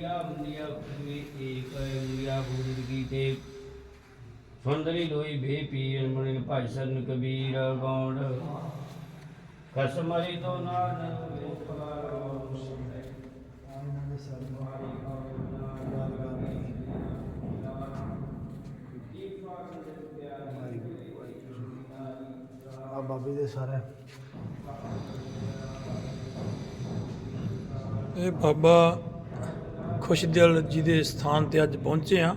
ਮੁੰਡਿਆ ਮੁੰਡਿਆ ਪੂਰੀ ਏਕ ਮੁੰਡਿਆ ਬੂਦ ਕੀਤੇ ਸੁੰਦਰੀ ਲੋਈ ਭੇ ਪੀਰ ਮੁਨੇ ਭਾਈ ਸਰਨ ਕਬੀਰ ਗੌਂਡ। ਕਸਮਰੀ ਤੋਂ ਨਾਨ ਆ ਬਾਬੇ ਦੇ ਸਾਰੇ। ਇਹ ਬਾਬਾ ਖੁਸ਼ਦਿਲ ਜੀ ਦੇ ਸਥਾਨ ਤੇ ਅੱਜ ਪਹੁੰਚੇ ਆ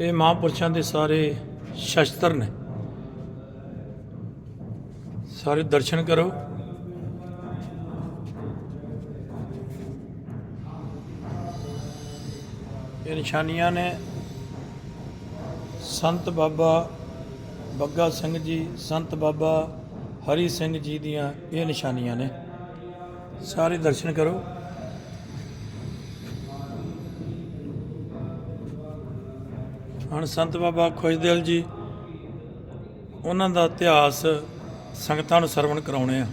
ਇਹ ਮਹਾਂਪੁਰਸ਼ਾਂ ਦੇ ਸਾਰੇ ਸ਼ਸਤਰ ਨੇ। ਸਾਰੇ ਦਰਸ਼ਨ ਕਰੋ। ਇਹ ਨਿਸ਼ਾਨੀਆਂ ਨੇ। ਸੰਤ ਬਾਬਾ ਬੱਗਾ ਸਿੰਘ ਜੀ, ਸੰਤ ਬਾਬਾ ਹਰੀ ਸਿੰਘ ਜੀ ਦੀਆਂ ਇਹ ਨਿਸ਼ਾਨੀਆਂ ਨੇ। ਸਾਰੇ ਦਰਸ਼ਨ ਕਰੋ। ਹੁਣ ਸੰਤ ਬਾਬਾ ਖੁਸ਼ਦਿਲ ਜੀ ਉਹਨਾਂ ਦਾ ਇਤਿਹਾਸ ਸੰਗਤਾਂ ਨੂੰ ਸਰਵਣ ਕਰਾਉਣੇ ਆ।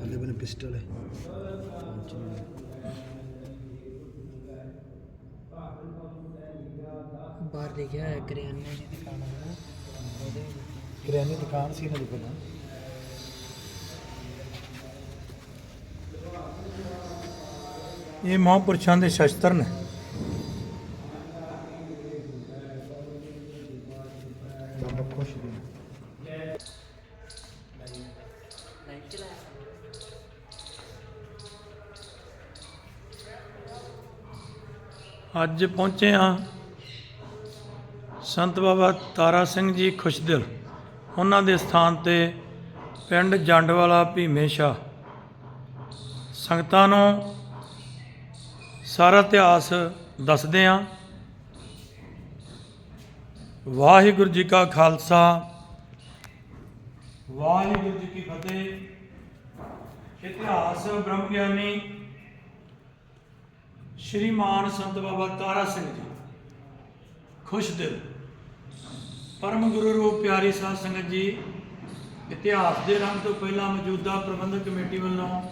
ਬੱਲੇ ਬੱਲੇ ਪਿਸਟਲ ਹੈ। ਬਾਹਰ ਲਿਖਿਆ ਹੈ ਕਰਿਆਨੇ ਦੀ ਦੁਕਾਨ ਹੈ ਕਿਰਿਆਨੇ ਦੀ ਦੁਕਾਨ ਸੀ ਨਾ ਦੁਕਾਨ ਇਹ ਮਹਾਂਪੁਰਸ਼ਾਂ ਦੇ ਸ਼ਸਤਰ ਨੇ ਬਾਬਾ ਖੁਸ਼ ਦੀ ਅੱਜ ਪਹੁੰਚੇ ਹਾਂ ਸੰਤ ਬਾਬਾ ਤਾਰਾ ਸਿੰਘ ਜੀ ਖੁਸ਼ਦਿਲ, ਉਹਨਾਂ ਦੇ ਸਥਾਨ ਤੇ ਪਿੰਡ ਜੰਡਵਾਲਾ ਭੀਮੇਸ਼ਾ ਸੰਗਤਾਂ ਨੂੰ ਸਾਰਾ ਇਤਿਹਾਸ ਦੱਸਦੇ ਹਾਂ। ਵਾਹਿਗੁਰੂ ਜੀ ਕਾ ਖਾਲਸਾ, ਵਾਹਿਗੁਰੂ ਜੀ ਕੀ ਫਤਿਹ। ਇਤਿਹਾਸ ਬ੍ਰਹਮ ਗਿਆਨੀ ਸ਼੍ਰੀਮਾਨ ਸੰਤ ਬਾਬਾ ਤਾਰਾ ਸਿੰਘ ਜੀ। ਖੁਸ਼ ਦਿਲ। ਪਰਮ ਗੁਰੂ ਰੂਪ ਪਿਆਰੀ ਸਾਧ ਸੰਗਤ ਜੀ, ਇਤਿਹਾਸ ਦੇ ਰੰਗ ਤੋਂ ਪਹਿਲਾਂ ਮੌਜੂਦਾ ਪ੍ਰਬੰਧਕ ਕਮੇਟੀ ਵੱਲੋਂ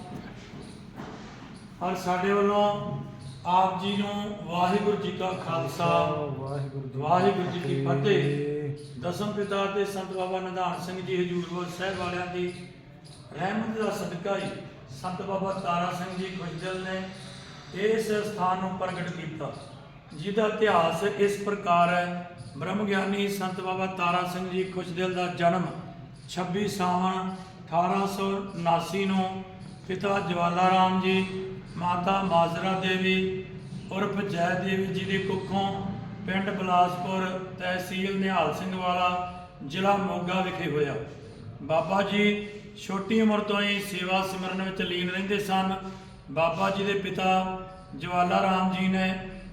ਔਰ ਸਾਡੇ ਵੱਲੋਂ ਆਪ ਜੀ ਨੂੰ ਵਾਹਿਗੁਰੂ ਜੀ ਕਾ ਖਾਲਸਾ, ਵਾਹਿਗੁਰੂ ਜੀ ਵਾਹਿਗੁਰੂ ਜੀ ਕੀ ਫਤਿਹ। ਦਸਮ ਪਿਤਾ ਤੇ ਸੰਤ ਬਾਬਾ ਨਿਧਾਨ ਸਿੰਘ ਜੀ ਹਜੂਰਪੁਰ ਸਾਹਿਬ ਵਾਲਿਆਂ ਦੀ ਰਹਿਮਤ ਦਾ ਸਦਕਾ ਹੀ ਸੰਤ ਬਾਬਾ ਤਾਰਾ ਸਿੰਘ ਜੀ ਖੁਸ਼ਦਿਲ ਨੇ ਇਸ ਸਥਾਨ ਨੂੰ ਪ੍ਰਗਟ ਕੀਤਾ, ਜਿਹਦਾ ਇਤਿਹਾਸ ਇਸ ਪ੍ਰਕਾਰ ਹੈ। ਬ੍ਰਹਮ ਗਿਆਨੀ ਸੰਤ ਬਾਬਾ ਤਾਰਾ ਸਿੰਘ ਜੀ ਖੁਸ਼ਦਿਲ ਦਾ ਜਨਮ 26 ਸਾਵਣ 1879 ਨੂੰ ਪਿਤਾ ਜਵਾਲਾ ਰਾਮ ਜੀ, ਮਾਤਾ ਮਾਜ਼ਰਾ ਦੇਵੀ, ਉਰਫ ਜੈ ਦੇਵੀ ਜੀ ਦੇ ਕੁੱਖੋਂ ਪਿੰਡ ਬਲਾਸਪੁਰ ਤਹਿਸੀਲ ਨਿਹਾਲ ਸਿੰਘ ਵਾਲਾ ਜ਼ਿਲ੍ਹਾ ਮੋਗਾ ਵਿਖੇ ਹੋਇਆ। ਬਾਬਾ ਜੀ ਛੋਟੀ ਉਮਰ ਤੋਂ ਹੀ ਸੇਵਾ ਸਿਮਰਨ ਵਿੱਚ ਲੀਨ ਰਹਿੰਦੇ ਸਨ। ਬਾਬਾ ਜੀ ਦੇ ਪਿਤਾ ਜਵਾਲਾ ਰਾਮ ਜੀ ਨੇ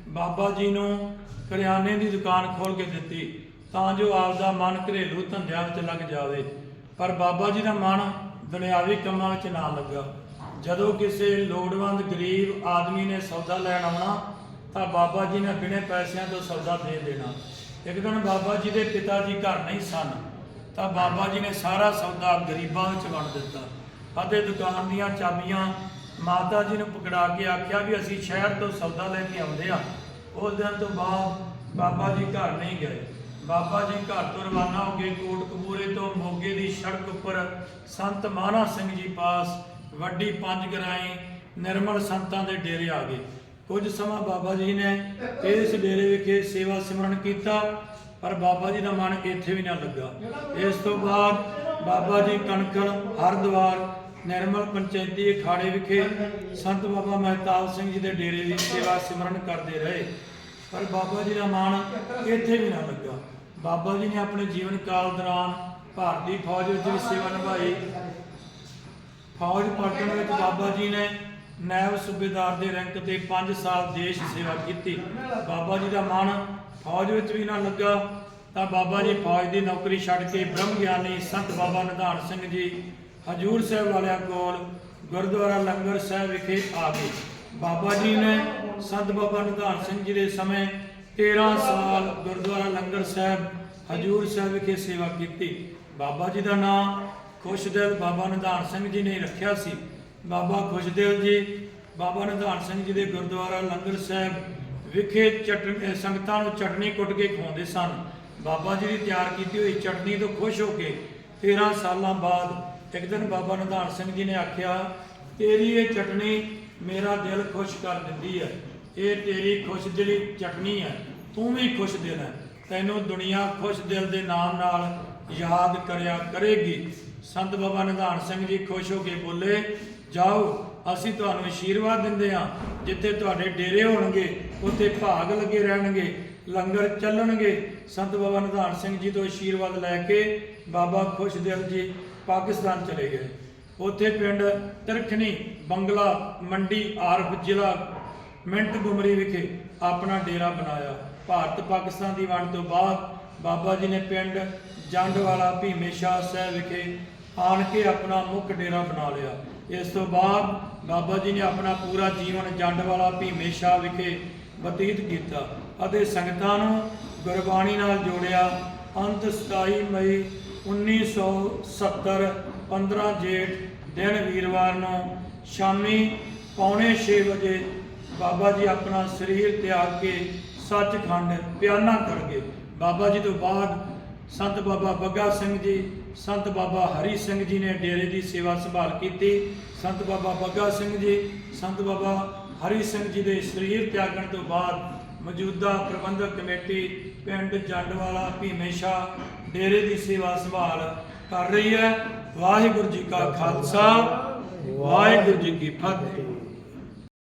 ਬਾਬਾ ਜੀ ਨੂੰ ਕਰਿਆਨੇ ਦੀ ਦੁਕਾਨ ਖੋਲ ਕੇ ਦਿੱਤੀ, ਤਾਂ ਜੋ ਆਪ ਦਾ ਮਨ ਘਰੇਲੂ ਧੰਦਿਆਂ ਵਿੱਚ ਲੱਗ ਜਾਵੇ। ਪਰ ਬਾਬਾ ਜੀ ਦਾ ਮਨ ਦੁਨਿਆਵੀ ਕੰਮਾਂ ਵਿੱਚ ਨਾ ਲੱਗਾ। ਜਦੋਂ ਕਿਸੇ ਲੋੜਵੰਦ ਗਰੀਬ ਆਦਮੀ ਨੇ ਸੌਦਾ ਲੈਣ ਆਉਣਾ, ਤਾਂ ਬਾਬਾ ਜੀ ਨੇ ਬਿਨੇ ਪੈਸਿਆਂ ਤੋਂ ਸੌਦਾ ਦੇ ਦੇਣਾ। ਇੱਕ ਦਿਨ ਬਾਬਾ ਜੀ ਦੇ ਪਿਤਾ ਜੀ ਘਰ ਨਹੀਂ ਸਨ, ਤਾਂ ਬਾਬਾ ਜੀ ਨੇ ਸਾਰਾ ਸੌਦਾ ਗਰੀਬਾਂ ਵਿੱਚ ਵੰਡ ਦਿੱਤਾ। ਅਤੇ ਦੁਕਾਨ ਦੀਆਂ ਚਾਬੀਆਂ ਮਾਤਾ ਜੀ ਨੂੰ ਪਕੜਾ ਕੇ ਆਖਿਆ ਵੀ ਅਸੀਂ ਸ਼ਹਿਰ ਤੋਂ ਸੌਦਾ ਲੈ ਕੇ ਆਉਂਦੇ ਆ ਉਸ ਦਿਨ ਤੋਂ ਬਾਅਦ ਬਾਬਾ ਜੀ ਘਰ ਨਹੀਂ ਗਏ। ਬਾਬਾ ਜੀ ਘਰ ਤੋਂ ਰਵਾਨਾ ਹੋ ਗਏ ਕੋਟਕਪੂਰੇ ਤੋਂ ਮੋਗੇ ਦੀ ਸੜਕ ਉੱਪਰ ਸੰਤ ਮਾਨਾ ਸਿੰਘ ਜੀ ਪਾਸ ਵੱਡੀ ਪੰਜ ਗਰਾਈ ਨਿਰਮਲ ਸੰਤਾਂ ਦੇ ਡੇਰੇ ਆ ਗਏ। ਕੁਝ ਸਮਾਂ ਬਾਬਾ ਜੀ ਨੇ ਇਸ ਡੇਰੇ ਵਿਖੇ ਸੇਵਾ ਸਿਮਰਨ ਕੀਤਾ, ਪਰ ਬਾਬਾ ਜੀ ਦਾ ਮਨ ਇੱਥੇ ਵੀ ਨਾ ਲੱਗਾ। ਇਸ ਤੋਂ ਬਾਅਦ ਬਾਬਾ ਜੀ ਕਣਕਣ ਹਰਦੁਆਰ ਨਿਰਮਲ ਪੰਚਾਇਤੀ ਅਖਾੜੇ ਵਿਖੇ ਸੰਤ ਬਾਬਾ ਮਹਿਤਾਬ ਸਿੰਘ ਜੀ ਦੇ ਡੇਰੇ ਦੀ ਸੇਵਾ ਸਿਮਰਨ ਕਰਦੇ ਰਹੇ। ਪਰ ਬਾਬਾ ਜੀ ਦਾ ਮਾਣ ਇੱਥੇ ਵੀ ਨਾ ਲੱਗਾ। ਬਾਬਾ ਜੀ ਨੇ ਆਪਣੇ ਜੀਵਨ ਕਾਲ ਦੌਰਾਨ ਭਾਰਤੀ ਫੌਜ ਵਿੱਚ ਵੀ ਸੇਵਾ ਨਿਭਾਈ। ਫੌਜ ਪਲਟਣ ਵਿੱਚ ਬਾਬਾ ਜੀ ਨੇ ਨਾਇਬ ਸੂਬੇਦਾਰ ਦੇ ਰੈਂਕ ਤੇ 5 ਸਾਲ ਦੇਸ਼ ਸੇਵਾ ਕੀਤੀ। ਬਾਬਾ ਜੀ ਦਾ ਮਾਣ ਫੌਜ ਵਿੱਚ ਵੀ ਨਾ ਲੱਗਾ, ਤਾਂ ਬਾਬਾ ਜੀ ਫੌਜ ਦੀ ਨੌਕਰੀ ਛੱਡ ਕੇ ਬ੍ਰਹਮ ਗਿਆਨੀ ਸੰਤ ਬਾਬਾ ਨਿਧਾਨ ਸਿੰਘ ਜੀ ਹਜੂਰ ਸਾਹਿਬ ਵਾਲਿਆਂ ਕੋਲ ਗੁਰਦੁਆਰਾ ਲੰਗਰ ਸਾਹਿਬ ਵਿਖੇ ਆ ਗਏ ਬਾਬਾ ਜੀ ਨੇ ਸੰਤ ਬਾਬਾ ਨਿਧਾਨ ਸਿੰਘ ਜੀ ਦੇ ਸਮੇਂ 13 ਸਾਲ ਗੁਰਦੁਆਰਾ ਲੰਗਰ ਸਾਹਿਬ, ਹਜੂਰ ਸਾਹਿਬ ਵਿਖੇ ਸੇਵਾ ਕੀਤੀ। ਬਾਬਾ ਜੀ ਦਾ ਨਾਮ ਖੁਸ਼ਦੇਵ ਬਾਬਾ ਨਿਧਾਨ ਸਿੰਘ ਜੀ ਨੇ ਰੱਖਿਆ ਸੀ। ਬਾਬਾ ਖੁਸ਼ਦੇਵ ਜੀ, ਬਾਬਾ ਨਿਧਾਨ ਸਿੰਘ ਜੀ ਦੇ ਗੁਰਦੁਆਰਾ ਲੰਗਰ ਸਾਹਿਬ ਵਿਖੇ ਚਟਨ ਸੰਗਤਾਂ ਨੂੰ ਚਟਨੀ ਕੁੱਟ ਕੇ ਖਵਾਉਂਦੇ ਸਨ। ਬਾਬਾ ਜੀ ਦੀ ਤਿਆਰ ਕੀਤੀ ਹੋਈ ਚਟਨੀ ਤੋਂ ਖੁਸ਼ ਹੋ ਕੇ 13 ਸਾਲਾਂ ਬਾਅਦ ਇੱਕ ਦਿਨ ਬਾਬਾ ਨਿਧਾਨ ਸਿੰਘ ਜੀ ਨੇ ਆਖਿਆ, ਤੇਰੀ ਇਹ ਚਟਨੀ ਮੇਰਾ ਦਿਲ ਖੁਸ਼ ਕਰ ਦਿੰਦੀ ਹੈ। ਇਹ ਤੇਰੀ ਖੁਸ਼ ਦਿਲੀ ਚਟਨੀ ਹੈ। ਤੂੰ ਵੀ ਖੁਸ਼ ਦਿਲ ਹੈ। ਤੈਨੂੰ ਦੁਨੀਆ ਖੁਸ਼ ਦਿਲ ਦੇ ਨਾਮ ਨਾਲ ਯਾਦ ਕਰਿਆ ਕਰੇਗੀ। ਸੰਤ ਬਾਬਾ ਨਿਧਾਨ ਸਿੰਘ ਜੀ ਖੁਸ਼ ਹੋ ਕੇ ਬੋਲੇ, ਜਾਓ, ਅਸੀਂ ਤੁਹਾਨੂੰ ਆਸ਼ੀਰਵਾਦ ਦਿੰਦੇ ਹਾਂ। ਜਿੱਥੇ ਤੁਹਾਡੇ ਡੇਰੇ ਹੋਣਗੇ, ਉੱਥੇ ਭਾਗ ਲੱਗੇ ਰਹਿਣਗੇ, ਲੰਗਰ ਚੱਲਣਗੇ। ਸੰਤ ਬਾਬਾ ਨਿਧਾਨ ਸਿੰਘ ਜੀ ਤੋਂ ਆਸ਼ੀਰਵਾਦ ਲੈ ਕੇ ਬਾਬਾ ਖੁਸ਼ ਦਿਲ ਜੀ ਪਾਕਿਸਤਾਨ ਚਲੇ ਗਏ। ਉੱਥੇ ਪਿੰਡ ਤਰਖਣੀ, ਬੰਗਲਾ, ਮੰਡੀ, ਆਰਫ ਜ਼ਿਲ੍ਹਾ, ਮਿੰਟ ਗੁਮਰੀ ਵਿਖੇ ਆਪਣਾ ਡੇਰਾ ਬਣਾਇਆ। ਭਾਰਤ ਪਾਕਿਸਤਾਨ ਦੀ ਵੰਡ ਤੋਂ ਬਾਅਦ ਬਾਬਾ ਜੀ ਨੇ ਪਿੰਡ ਜੰਡਵਾਲਾ ਭੀਮੇ ਸ਼ਾਹ ਸਾਹਿਬ ਵਿਖੇ ਆਣ ਕੇ ਆਪਣਾ ਮੁੱਖ ਡੇਰਾ ਬਣਾ ਲਿਆ। ਇਸ ਤੋਂ ਬਾਅਦ ਬਾਬਾ ਜੀ ਨੇ ਆਪਣਾ ਪੂਰਾ ਜੀਵਨ ਜੰਡਵਾਲਾ ਭੀਮੇ ਸ਼ਾਹ ਵਿਖੇ ਬਤੀਤ ਕੀਤਾ ਅਤੇ ਸੰਗਤਾਂ ਨੂੰ ਗੁਰਬਾਣੀ ਨਾਲ ਜੋੜਿਆ। ਅੰਤ 27 ਮਈ 1970 15 ਜੇਠ ਦਿਨ ਵੀਰਵਾਰ ਨੂੰ ਸ਼ਾਮੀ ਪੌਣੇ 6 ਵਜੇ ਬਾਬਾ ਜੀ ਆਪਣਾ ਸਰੀਰ ਤਿਆਗ ਕੇ ਸੱਚਖੰਡ ਪਿਆਨਾ ਕਰ ਗਏ। ਬਾਬਾ ਜੀ ਤੋਂ ਬਾਅਦ ਸੰਤ ਬਾਬਾ ਬੱਗਾ ਸਿੰਘ ਜੀ, ਸੰਤ ਬਾਬਾ ਹਰੀ ਸਿੰਘ ਜੀ ਨੇ ਡੇਰੇ ਦੀ ਸੇਵਾ ਸੰਭਾਲ ਕੀਤੀ। ਸੰਤ ਬਾਬਾ ਬੱਗਾ ਸਿੰਘ ਜੀ, ਸੰਤ ਬਾਬਾ ਹਰੀ ਸਿੰਘ ਜੀ ਦੇ ਸਰੀਰ ਤਿਆਗਣ ਤੋਂ ਬਾਅਦ ਮੌਜੂਦਾ ਪ੍ਰਬੰਧਕ ਕਮੇਟੀ ਪਿੰਡ ਜੰਡਵਾਲਾ ਭੀਮੇਸ਼ਾ ਡੇਰੇ ਦੀ ਸੇਵਾ ਸੰਭਾਲ ਕਰ ਰਹੀ ਹੈ। ਵਾਹਿਗੁਰੂ ਜੀ ਕਾ ਖਾਲਸਾ, ਵਾਹਿਗੁਰੂ ਜੀ ਕੀ ਫਤਿਹ।